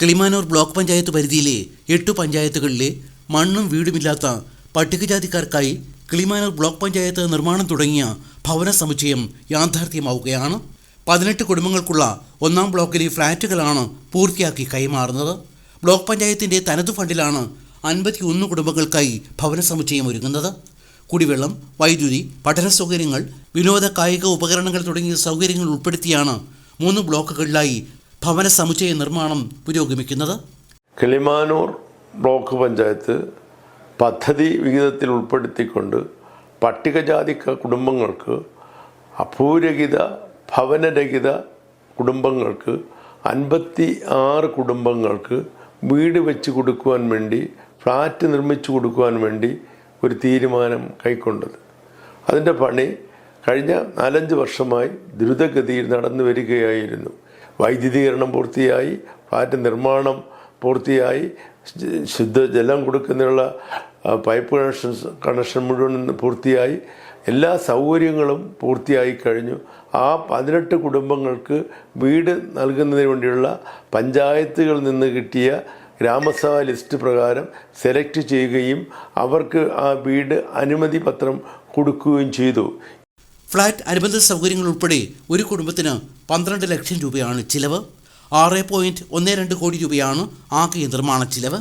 Kilimanoor block panchayat പരിധിയിലെ എട്ടു പഞ്ചായത്തുകളിലെ മണ്ണും വീടുമില്ലാത്ത പട്ടികജാതിക്കാർക്കായി കിളിമാനൂർ ബ്ലോക്ക് പഞ്ചായത്ത് നിർമ്മാണം തുടങ്ങിയ ഭവന സമുച്ചയം യാഥാർത്ഥ്യമാവുകയാണ്. പതിനെട്ട് കുടുംബങ്ങൾക്കുള്ള ഒന്നാം ബ്ലോക്കിലെ ഫ്ളാറ്റുകളാണ് പൂർത്തിയാക്കി കൈമാറുന്നത്. ബ്ലോക്ക് പഞ്ചായത്തിന്റെ തനതു ഫണ്ടിലാണ് അൻപത്തിയൊന്ന് കുടുംബങ്ങൾക്കായി ഭവന സമുച്ചയം ഒരുങ്ങുന്നത്. കുടിവെള്ളം വൈദ്യുതി പഠന സൗകര്യങ്ങൾ വിനോദ കായിക ഉപകരണങ്ങൾ തുടങ്ങിയ സൗകര്യങ്ങൾ ഉൾപ്പെടുത്തിയാണ് മൂന്ന് ബ്ലോക്കുകളിലായി ഭവന സമുച്ചയ നിർമ്മാണം പുരോഗമിക്കുന്നത്. കിളിമാനൂർ ബ്ലോക്ക് പഞ്ചായത്ത് പദ്ധതി വിഹിതത്തിൽ ഉൾപ്പെടുത്തിക്കൊണ്ട് പട്ടികജാതി കുടുംബങ്ങൾക്ക് അഭൂരഹിത ഭവനരഹിത കുടുംബങ്ങൾക്ക് അൻപത്തി ആറ് കുടുംബങ്ങൾക്ക് വീട് വെച്ച് കൊടുക്കുവാൻ വേണ്ടി ഫ്ലാറ്റ് നിർമ്മിച്ചു കൊടുക്കുവാൻ വേണ്ടി ഒരു തീരുമാനം കൈക്കൊണ്ടത്. അതിന്റെ പണി കഴിഞ്ഞ നാലഞ്ച് വർഷമായി ദ്രുതഗതിയിൽ നടന്നു വരികയായിരുന്നു. വൈദ്യുതീകരണം പൂർത്തിയായി ഫ്ലാറ്റ് നിർമ്മാണം പൂർത്തിയായി ശുദ്ധജലം കൊടുക്കുന്നതിനുള്ള പൈപ്പ് കണക്ഷൻ കണക്ഷൻ മുഴുവൻ പൂർത്തിയായി എല്ലാ സൗകര്യങ്ങളും പൂർത്തിയായി കഴിഞ്ഞു. ആ പതിനെട്ട് കുടുംബങ്ങൾക്ക് വീട് നൽകുന്നതിന് വേണ്ടിയുള്ള പഞ്ചായത്തുകളിൽ നിന്ന് കിട്ടിയ ഗ്രാമസഭാ ലിസ്റ്റ് പ്രകാരം സെലക്ട് ചെയ്യുകയും അവർക്ക് ആ വീട് അനുമതി പത്രം കൊടുക്കുകയും ചെയ്തു. ഫ്ളാറ്റ് അനുബന്ധ സൗകര്യങ്ങൾ ഉൾപ്പെടെ ഒരു കുടുംബത്തിന് പന്ത്രണ്ട് ലക്ഷം രൂപയാണ് ചിലവ്. ആറ് പോയിന്റ് ഒന്ന് രണ്ട് കോടി രൂപയാണ് ആകെ നിർമ്മാണ ചിലവ്.